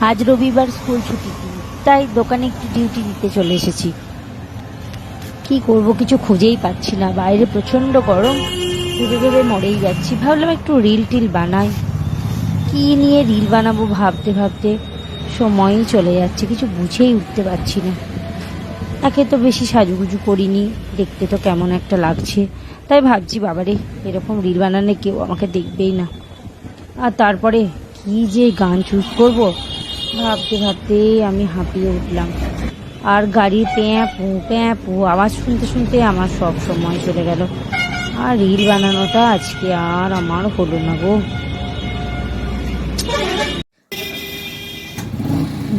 আজ রবিবার স্কুল ছুটি। তাই দোকানে একটু ডিউটি দিতে চলে এসেছি। কি করব কিছু খুঁজেই পাচ্ছি না। বাইরে প্রচণ্ড গরম। ভেবে ভেবে মরেই যাচ্ছি। ভাবলাম একটু রিল টিল বানাই। কি নিয়ে রিল বানাবো ভাবতে ভাবতে সময়ই চলে যাচ্ছে। কিছু বুঝেই উঠতে পারছি না। একে তো বেশি সাজুগুজু করিনি। দেখতে তো কেমন একটা লাগছে। তাই ভাবছি, বাবারে, এরকম রিল বানালে কেউ আমাকে দেখবেই না। আর তারপরে কি যে গান চুজ করব? ভাবতে ভাবতে আমি হাঁপিয়ে উঠলাম। আর গাড়ির প্যাঁ পু প্যাঁ পু, আওয়াজ শুনতে শুনতে আমার সব সময় চলে গেল। আর রিল বানানোটা আজকে আর আমার হলো না গো।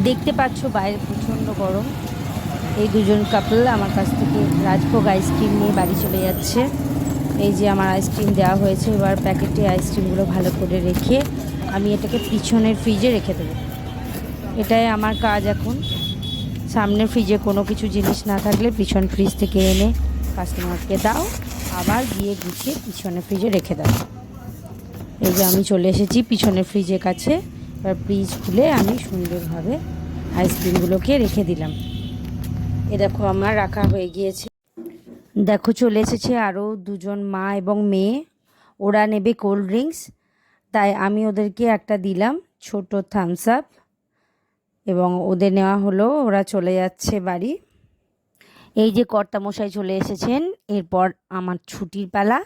দেখতে পাচ্ছ বাইরে প্রচণ্ড গরম। এই দুজন কাপল আমার কাছ থেকে রাজভোগ আইসক্রিম নিয়ে বাড়ি চলে যাচ্ছে। এই যে আমার আইসক্রিম দেওয়া হয়েছে, এবার প্যাকেটে আইসক্রিমগুলো ভালো করে রেখে আমি এটাকে পিছনের ফ্রিজে রেখে দেবো। এটাই আমার কাজ এখন। সামনে ফ্রিজে কোনো কিছু জিনিস না থাকলে পিছন ফ্রিজ থেকে এনে কাস্টমারকে দাও, আবার গিয়ে গুছিয়ে পিছনে ফ্রিজে রেখে দাও। এই যে আমি চলে এসেছি পিছনের ফ্রিজের কাছে। এবার ফ্রিজ খুলে আমি সুন্দরভাবে আইসক্রিমগুলোকে রেখে দিলাম। এ দেখো আমার রাখা হয়ে গিয়েছে। দেখো চলে এসেছে আরও দুজন মা এবং মেয়ে। ওরা নেবে কোল্ড ড্রিঙ্কস তাই আমি ওদেরকে একটা দিলাম ছোট থামস আপ এবং ওদের নেওয়া হলো, ওরা চলে যাচ্ছে বাড়ি। এই যে কর্তামশাই চলে এসেছেন, এরপর আমার ছুটির পালা।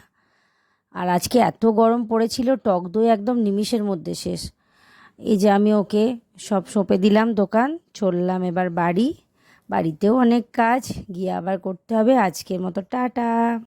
আর আজকে এত গরম পড়েছিল, টক দই একদম নিমিষের মধ্যে শেষ। এই যে আমি ওকে সব সঁপে দিলাম দোকান, চললাম এবার বাড়ি। বাড়িতেও অনেক কাজ, গিয়ে আবার করতে হবে। আজকের মতো টাটা।